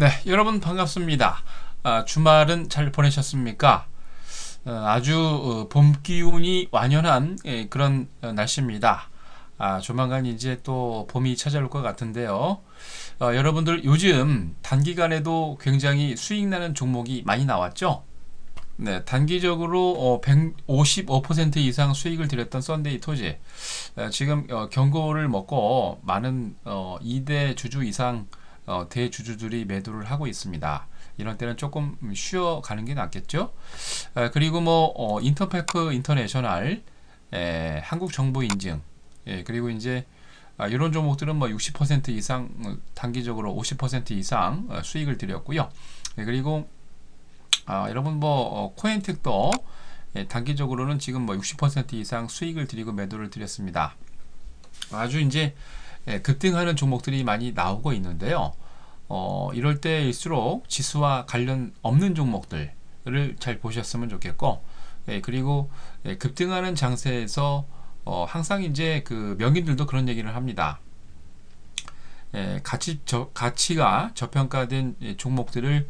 네, 여러분 반갑습니다. 아, 주말은 잘 보내셨습니까? 어, 아주 어, 봄 기운이 완연한 예, 그런 어, 날씨입니다. 아, 조만간 이제 또 봄이 찾아올 것 같은데요. 어, 여러분들 요즘 단기간에도 굉장히 수익 나는 종목이 많이 나왔죠? 네, 단기적으로 어, 155% 이상 수익을 드렸던 썬데이 토지 어, 지금 어, 경고를 먹고 많은 어, 2대 주주 이상 어, 대주주들이 매도를 하고 있습니다. 이런 때는 조금 쉬어가는 게 낫겠죠. 어, 그리고 뭐 어, 인터패크 인터내셔널 에, 한국 정부 인증 예, 그리고 이제 아, 이런 종목들은 뭐 60% 이상 어, 단기적으로 50% 이상 어, 수익을 드렸고요. 예, 그리고 아, 여러분 뭐 어, 코엔텍도 예, 단기적으로는 지금 뭐 60% 이상 수익을 드리고 매도를 드렸습니다. 아주 이제 예, 급등하는 종목들이 많이 나오고 있는데요. 어, 이럴 때일수록 지수와 관련 없는 종목들을 잘 보셨으면 좋겠고, 예, 그리고 예, 급등하는 장세에서 어, 항상 이제 그 명인들도 그런 얘기를 합니다. 예, 가치 저, 가치가 저평가된 예, 종목들을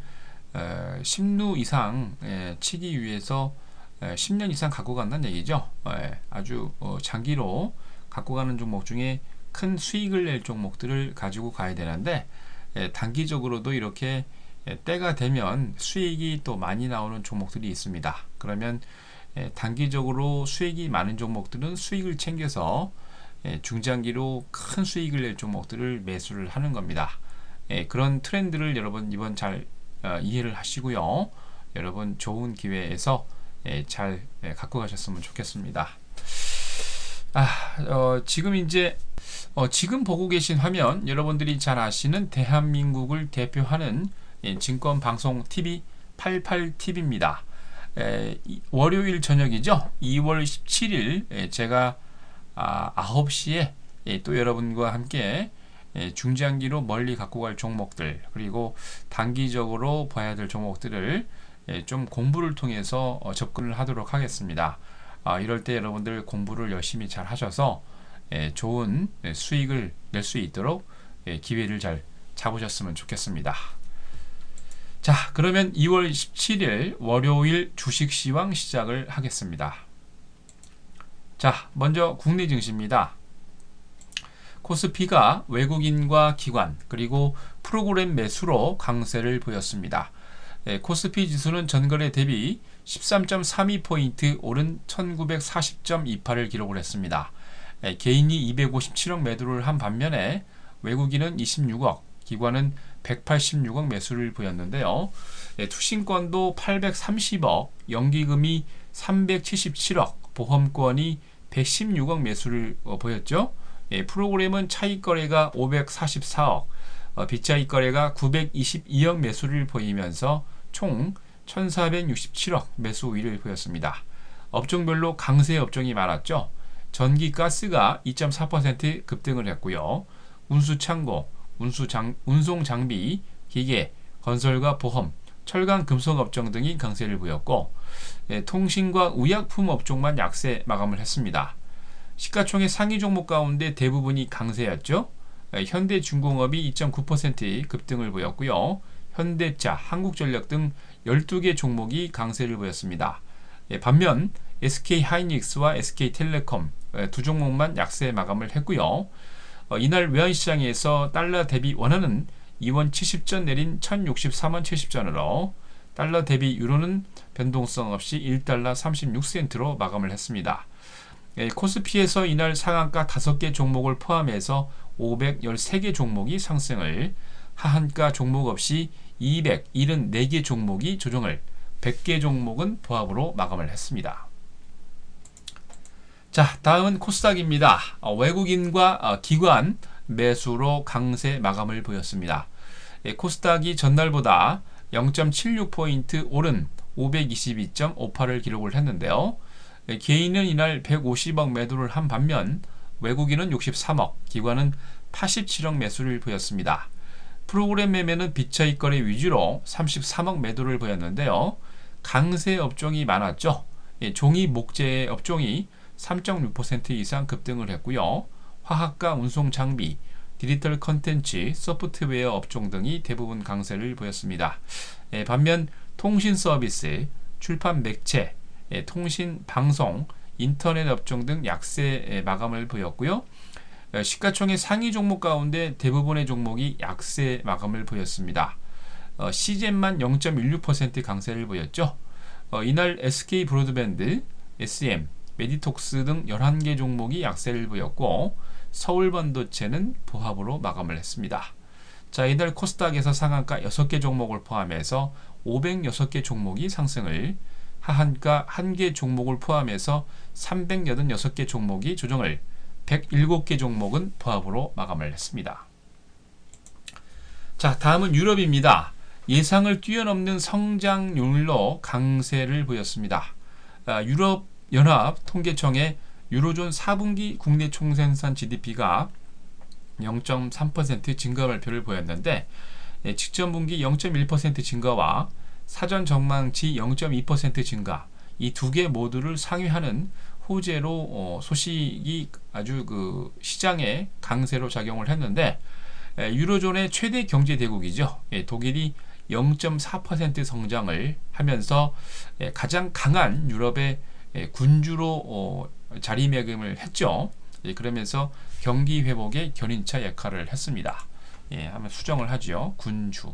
에, 10루 이상 예, 치기 위해서 에, 10년 이상 갖고 간다는 얘기죠. 예, 아주 어, 장기로 갖고 가는 종목 중에 큰 수익을 낼 종목들을 가지고 가야 되는데 예, 단기적으로도 이렇게 예, 때가 되면 수익이 또 많이 나오는 종목들이 있습니다. 그러면 예, 단기적으로 수익이 많은 종목들은 수익을 챙겨서 예, 중장기로 큰 수익을 낼 종목들을 매수를 하는 겁니다. 예, 그런 트렌드를 여러분 이번 잘 어, 이해를 하시고요. 여러분 좋은 기회에서 예, 잘 예, 갖고 가셨으면 좋겠습니다. 아, 어, 지금 이제 어, 지금 보고 계신 화면 여러분들이 잘 아시는 대한민국을 대표하는 예, 증권 방송 TV 88TV입니다. 에, 이, 월요일 저녁이죠. 2월 17일 에, 제가 아, 9시에 예, 또 여러분과 함께 예, 중장기로 멀리 갖고 갈 종목들 그리고 단기적으로 봐야 될 종목들을 예, 좀 공부를 통해서 어, 접근을 하도록 하겠습니다. 아, 이럴 때 여러분들 공부를 열심히 잘 하셔서 예, 좋은 예, 수익을 낼 수 있도록 예, 기회를 잘 잡으셨으면 좋겠습니다. 자, 그러면 2월 17일 월요일 주식 시황 시작을 하겠습니다. 자, 먼저 국내 증시입니다. 코스피가 외국인과 기관 그리고 프로그램 매수로 강세를 보였습니다. 예, 코스피 지수는 전거래 대비 13.32포인트 오른 1940.28을 기록을 했습니다. 예, 개인이 257억 매도를 한 반면에 외국인은 26억, 기관은 186억 매수를 보였는데요. 예, 투신권도 830억, 연기금이 377억, 보험권이 116억 매수를 어, 보였죠. 예, 프로그램은 차익 거래가 544억, 어, 빗차익 거래가 922억 매수를 보이면서 총 1467억 매수 우위를 보였습니다. 업종별로 강세 업종이 많았죠. 전기 가스가 2.4% 급등을 했고요. 운수 창고, 운수 장, 운송 장비, 기계, 건설과 보험, 철강 금속 업종 등이 강세를 보였고 예, 통신과 의약품 업종만 약세 마감을 했습니다. 시가총액 상위 종목 가운데 대부분이 강세였죠. 예, 현대중공업이 2.9% 급등을 보였고요. 현대차, 한국전력 등 12개 종목이 강세를 보였습니다. 예, 반면 SK 하이닉스와 SK 텔레콤 예, 두 종목만 약세 마감을 했고요. 어, 이날 외환시장에서 달러 대비 원화는 2원 70전 내린 1063원 70전으로 달러 대비 유로는 변동성 없이 1달러 36센트로 마감을 했습니다. 예, 코스피에서 이날 상한가 5개 종목을 포함해서 513개 종목이 상승을 하한가 종목 없이 274개 종목이 조정을 100개 종목은 보합으로 마감을 했습니다. 자, 다음은 코스닥입니다. 어, 외국인과 어, 기관 매수로 강세 마감을 보였습니다. 예, 코스닥이 전날보다 0.76포인트 오른 522.58을 기록을 했는데요. 예, 개인은 이날 150억 매도를 한 반면 외국인은 63억, 기관은 87억 매수를 보였습니다. 프로그램 매매는 비차익 거래 위주로 33억 매도를 보였는데요. 강세 업종이 많았죠. 예, 종이 목재 업종이 3.6% 이상 급등을 했고요. 화학과 운송 장비, 디지털 컨텐츠, 소프트웨어 업종 등이 대부분 강세를 보였습니다. 예, 반면 통신 서비스, 출판 매체, 예, 통신 방송, 인터넷 업종 등 약세 예, 마감을 보였고요. 어, 시가총액 상위 종목 가운데 대부분의 종목이 약세 마감을 보였습니다. 어, 시젠만 0.16% 강세를 보였죠. 어, 이날 SK 브로드밴드, SM, 메디톡스 등 11개 종목이 약세를 보였고 서울 반도체는 보합으로 마감을 했습니다. 자, 이날 코스닥에서 상한가 6개 종목을 포함해서 506개 종목이 상승을 하한가 1개 종목을 포함해서 386개 종목이 조정을 107개 종목은 보합으로 마감을 했습니다. 자, 다음은 유럽입니다. 예상을 뛰어넘는 성장률로 강세를 보였습니다. 아, 유럽 연합 통계청의 유로존 4분기 국내 총생산 GDP가 0.3% 증가 발표를 보였는데 예, 직전 분기 0.1% 증가와 사전 전망치 0.2% 증가 이 두 개 모두를 상회하는 호재로 어, 소식이 아주 그 시장에 강세로 작용을 했는데 예, 유로존의 최대 경제 대국이죠. 예, 독일이 0.4% 성장을 하면서 예, 가장 강한 유럽의 예, 군주로 어, 자리매김을 했죠. 예, 그러면서 경기 회복의 견인차 역할을 했습니다. 예, 하면 수정을 하죠. 군주.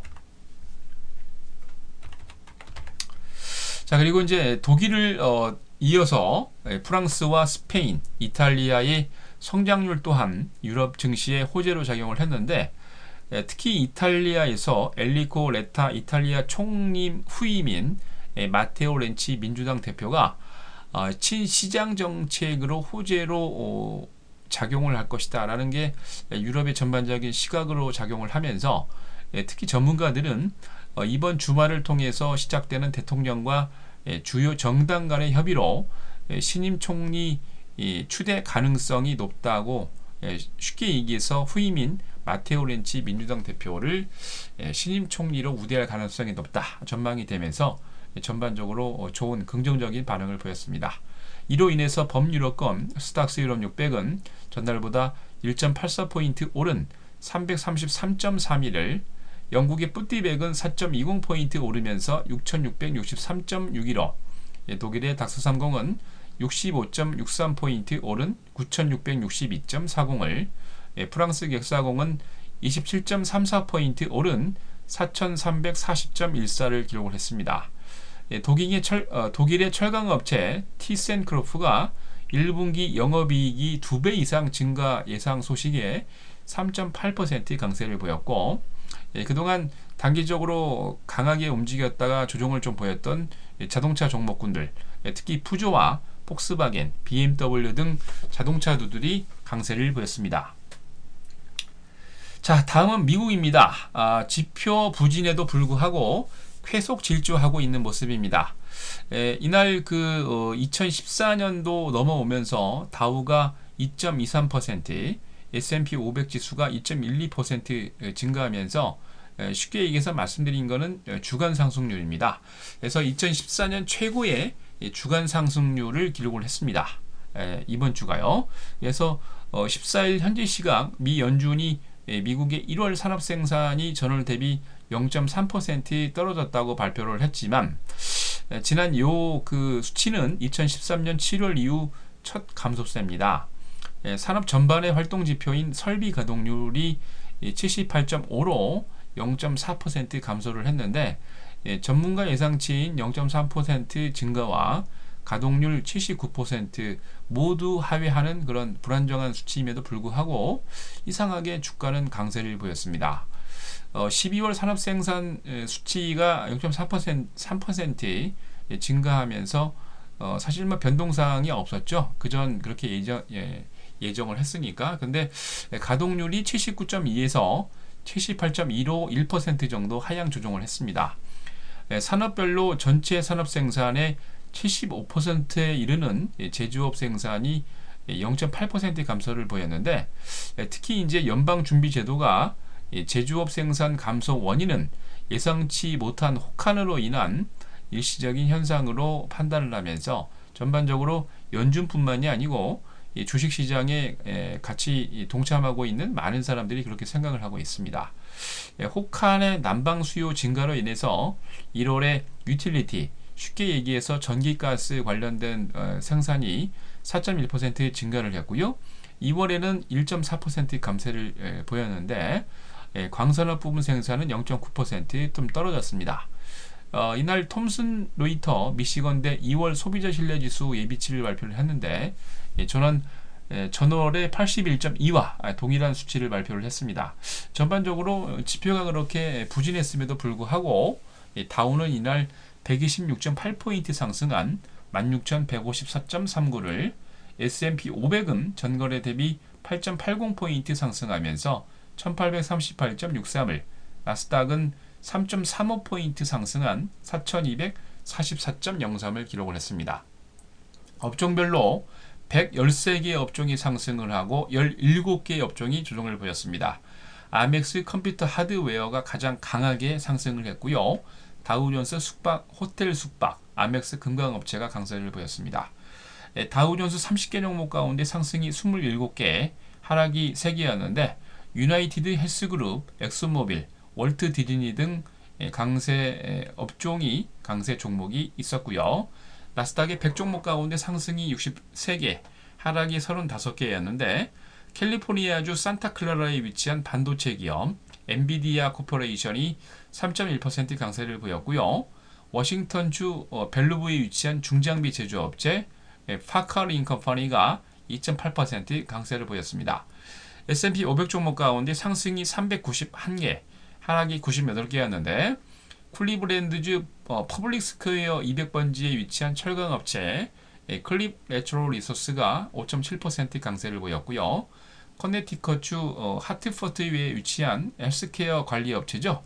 자, 그리고 이제 독일을 어, 이어서 예, 프랑스와 스페인, 이탈리아의 성장률 또한 유럽 증시에 호재로 작용을 했는데 예, 특히 이탈리아에서 엘리코 레타 이탈리아 총림 후임인 예, 마테오 렌치 민주당 대표가 어, 친시장 정책으로 호재로 어, 작용을 할 것이다 라는 게 유럽의 전반적인 시각으로 작용을 하면서 예, 특히 전문가들은 어, 이번 주말을 통해서 시작되는 대통령과 예, 주요 정당 간의 협의로 예, 신임 총리 이, 추대 가능성이 높다고 예, 쉽게 얘기해서 후임인 마테오 렌치 민주당 대표를 예, 신임 총리로 우대할 가능성이 높다 전망이 되면서 전반적으로 어, 좋은 긍정적인 반응을 보였습니다. 이로 인해서 범유럽권 스탁스 유럽 600은 전날보다 1.84포인트 오른 333.31을 영국의 뿌띠백은 4.20포인트 오르면서 6663.61로 예, 독일의 닥스30은 65.63포인트 오른 9662.40을 예, 프랑스 객사공은 27.34포인트 오른 4340.14를 기록을 했습니다. 예, 독일의, 철, 어, 독일의 철강 업체 티센크로프가 1분기 영업이익이 2배 이상 증가 예상 소식에 3.8% 강세를 보였고 예, 그동안 단기적으로 강하게 움직였다가 조정을 좀 보였던 자동차 종목군들 예, 특히 푸조와 폭스바겐, BMW 등 자동차주들이 강세를 보였습니다. 자, 다음은 미국입니다. 아, 지표 부진에도 불구하고 쾌속 질주하고 있는 모습입니다. 에, 이날 그 어, 2014년도 넘어오면서 다우가 2.23%, S&P 500 지수가 2.12% 증가하면서 에, 쉽게 얘기해서 말씀드린 것은 주간 상승률입니다. 그래서 2014년 최고의 주간 상승률을 기록을 했습니다. 에, 이번 주가요. 그래서 어, 14일 현재 시각 미 연준이 미국의 1월 산업 생산이 전월 대비 0.3% 떨어졌다고 발표를 했지만 지난 요 그 수치는 2013년 7월 이후 첫 감소세입니다. 산업 전반의 활동 지표인 설비 가동률이 78.5로 0.4% 감소를 했는데 전문가 예상치인 0.3% 증가와 가동률 79% 모두 하회하는 그런 불안정한 수치임에도 불구하고 이상하게 주가는 강세를 보였습니다. 어, 12월 산업 생산 수치가 0.3% 3% 증가하면서 어, 사실 뭐 변동사항이 없었죠. 그전 그렇게 예정, 예, 예정을 했으니까. 근데 가동률이 79.2에서 78.2로 1% 정도 하향 조정을 했습니다. 예, 산업별로 전체 산업 생산의 75%에 이르는 제조업 생산이 0.8% 감소를 보였는데 예, 특히 이제 연방준비제도가 제조업 생산 감소 원인은 예상치 못한 혹한으로 인한 일시적인 현상으로 판단을 하면서 전반적으로 연준뿐만이 아니고 이 주식 시장에 에, 같이 이 동참하고 있는 많은 사람들이 그렇게 생각을 하고 있습니다. 예, 혹한의 난방 수요 증가로 인해서 1월에 유틸리티 쉽게 얘기해서 전기가스 관련된 어, 생산이 4.1% 증가를 했고요. 2월에는 1.4% 감세를 에, 보였는데 예, 광산업 부분 생산은 0.9%좀 떨어졌습니다. 어, 이날 톰슨 로이터 미시건대 2월 소비자 신뢰 지수 예비치를 발표를 했는데 예, 전원 예, 전월에 81.2와 동일한 수치를 발표를 했습니다. 전반적으로 지표가 그렇게 부진했음에도 불구하고 예, 다우는 이날 126.8포인트 상승한 16,154.39를 S&P 500은 전거래 대비 8.80포인트 상승하면서 1838.63을 나스닥은 3.35포인트 상승한 4244.03을 기록을 했습니다. 업종별로 113개의 업종이 상승을 하고 17개의 업종이 조정을 보였습니다. 아멕스 컴퓨터 하드웨어가 가장 강하게 상승을 했고요. 다우존스 숙박, 호텔 숙박, 아멕스 금강업체가 강세를 보였습니다. 예, 다우존스 30개 종목 가운데 상승이 27개, 하락이 3개였는데 유나이티드 헬스그룹, 엑소모빌, 월트 디즈니 등 예, 강세 업종이 강세 종목이 있었고요. 나스닥의 100종목 가운데 상승이 63개, 하락이 35개였는데 캘리포니아주 산타클라라에 위치한 반도체 기업 엔비디아 코퍼레이션이 3.1% 강세를 보였고요. 워싱턴주 어, 벨루브에 위치한 중장비 제조업체 예, 파카링 컴퍼니가 2.8% 강세를 보였습니다. S&P 500 종목 가운데 상승이 391개, 하락이 98개였는데 쿨리브랜드주 어, 퍼블릭 스퀘어 200번지에 위치한 철강 업체 예, 클립 레트로 리소스가 5.7% 강세를 보였고요. 커네티컷주 어, 하트포트에 위치한 헬스케어 관리 업체죠.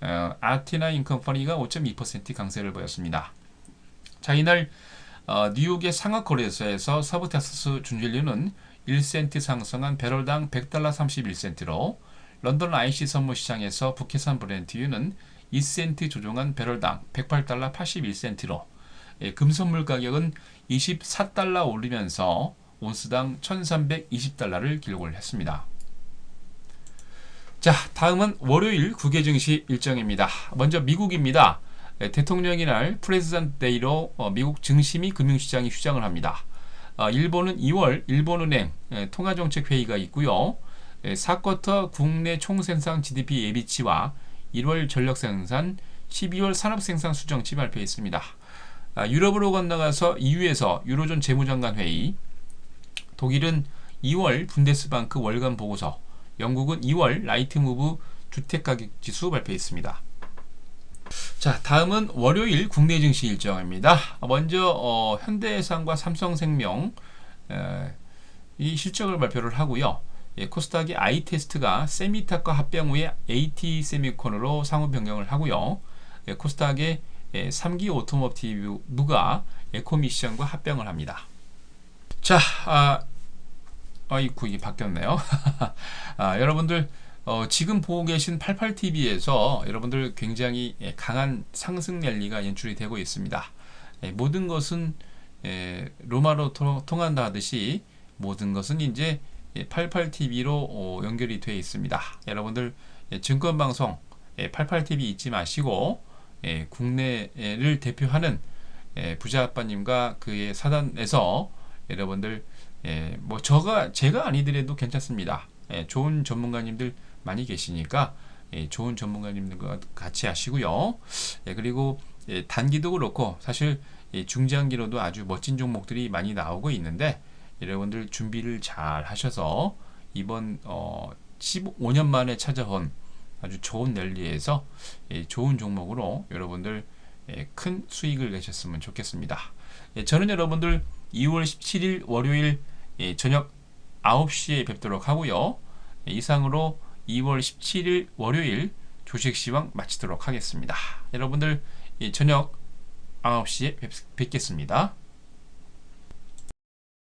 어, 아티나 인컴퍼니가 5.2% 강세를 보였습니다. 자 이날 어, 뉴욕의 상하거래소에서 서부 텍사스 준진료는 1센트 상승한 배럴당 100달러 31센트로 런던 IC 선물 시장에서 북해산 브렌트유는 2센트 조정한 배럴당 108달러 81센트로 예, 금선물 가격은 24달러 오르면서 온스당 1320달러를 기록을 했습니다. 자, 다음은 월요일 국외 증시 일정입니다. 먼저 미국입니다. 예, 대통령의 날 프레지던트 데이로 어, 미국 증시 및 금융시장이 휴장을 합니다. 어, 일본은 2월 일본은행 예, 통화정책회의가 있고요. 4쿼터 국내 총생산 GDP 예비치와 1월 전력 생산, 12월 산업 생산 수정치 발표했습니다. 아, 유럽으로 건너가서 EU에서 유로존 재무장관 회의, 독일은 2월 분데스방크 월간 보고서, 영국은 2월 라이트 무브 주택가격지수 발표했습니다. 자, 다음은 월요일 국내 증시 일정입니다. 먼저 어, 현대해상과 삼성생명 에, 이 실적을 발표를 하고요. 예, 코스닥의 아이 테스트가 세미탁과 합병 후에 AT 세미콘으로 상호 변경을 하고요. 예, 코스닥의 예, 3기 오토모티브가 에코미션과 합병을 합니다. 자, 아, 아이쿠 이게 바뀌었네요. 아, 여러분들 어, 지금 보고 계신 88TV에서 여러분들 굉장히 예, 강한 상승 랠리가 연출이 되고 있습니다. 예, 모든 것은 예, 로마로 통한다 하듯이 모든 것은 이제 88TV로 어, 연결이 되어 있습니다. 여러분들 예, 증권방송 88TV 예, 잊지 마시고 예, 국내를 대표하는 부자 아빠님과 그의 사단에서 여러분들 뭐 저가 제가 아니더라도 괜찮습니다. 좋은 전문가님들 많이 계시니까 좋은 전문가님들과 같이 하시고요. 그리고 단기도 그렇고 사실 중장기로도 아주 멋진 종목들이 많이 나오고 있는데 여러분들 준비를 잘 하셔서 이번 어 15년 만에 찾아온 아주 좋은 랠리에서 예, 좋은 종목으로 여러분들 예, 큰 수익을 내셨으면 좋겠습니다. 예, 저는 여러분들 2월 17일 월요일 예, 저녁 9시에 뵙도록 하고요. 예, 이상으로 2월 17일 월요일 조식시황 마치도록 하겠습니다. 여러분들 예, 저녁 9시에 뵙, 뵙겠습니다.